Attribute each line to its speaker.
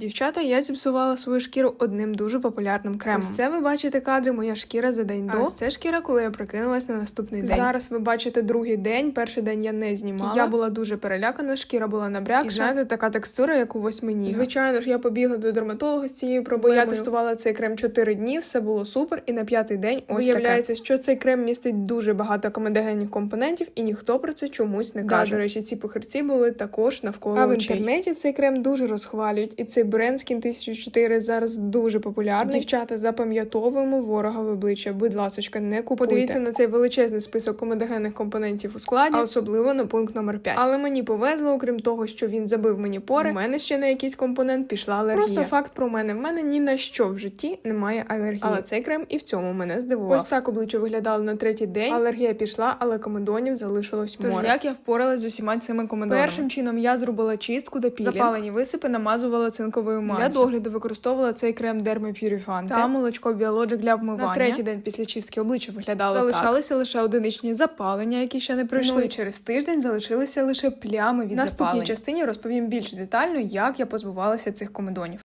Speaker 1: Дівчата, я зіпсувала свою шкіру одним дуже популярним кремом. Ось це ви бачите кадри, моя шкіра за день
Speaker 2: А
Speaker 1: до.
Speaker 2: ось
Speaker 1: це шкіра, коли я прокинулась на наступний
Speaker 2: день.
Speaker 1: Зараз ви бачите другий день. Перший день я не знімала. Я була дуже перелякана, шкіра була набрякша. І знаєте, така текстура, як у восьмині. Звичайно ж, я побігла до дерматолога з цією проблемою. Я тестувала цей крем 4 дні, все було супер. І на п'ятий день ось виявляється, що цей крем містить дуже багато комедогенних компонентів, і ніхто про це чомусь не каже. До речі, ці похирці були також навколо
Speaker 2: А в
Speaker 1: інтернеті цей крем дуже розхвалюють, і цей бренд Skin 1004 зараз дуже популярний. Дівчата, запам'ятовуємо ворога в обличчя. Будь ласочка, не купуйте. Подивіться на цей величезний список комедогенних компонентів у складі, а особливо на пункт номер 5. Але мені повезло, окрім того, що він забив мені пори. В мене ще на якийсь компонент пішла алергія. Просто факт про мене. В мене ні на що в житті немає алергії. Але цей крем і в цьому мене здивував. Ось так обличчя виглядало на третій день. Алергія пішла, але комедонів залишилось
Speaker 2: Тож
Speaker 1: море.
Speaker 2: як я впоралась з усіма цими комедонами?
Speaker 1: Першим чином я зробила чистку до пілінг.
Speaker 2: Запалені висипи намазувала цинковою мазю.
Speaker 1: Для догляду використовувала цей крем Derma Purifante
Speaker 2: та молочко Biologic для вмивання.
Speaker 1: На третій день після чистки обличчя виглядало
Speaker 2: залишалися лише одиничні запалення, які ще не пройшли.
Speaker 1: Ну і через тиждень залишилися лише плями від
Speaker 2: В наступній
Speaker 1: запалень. частині розповім більш детально, як я позбувалася цих комедонів.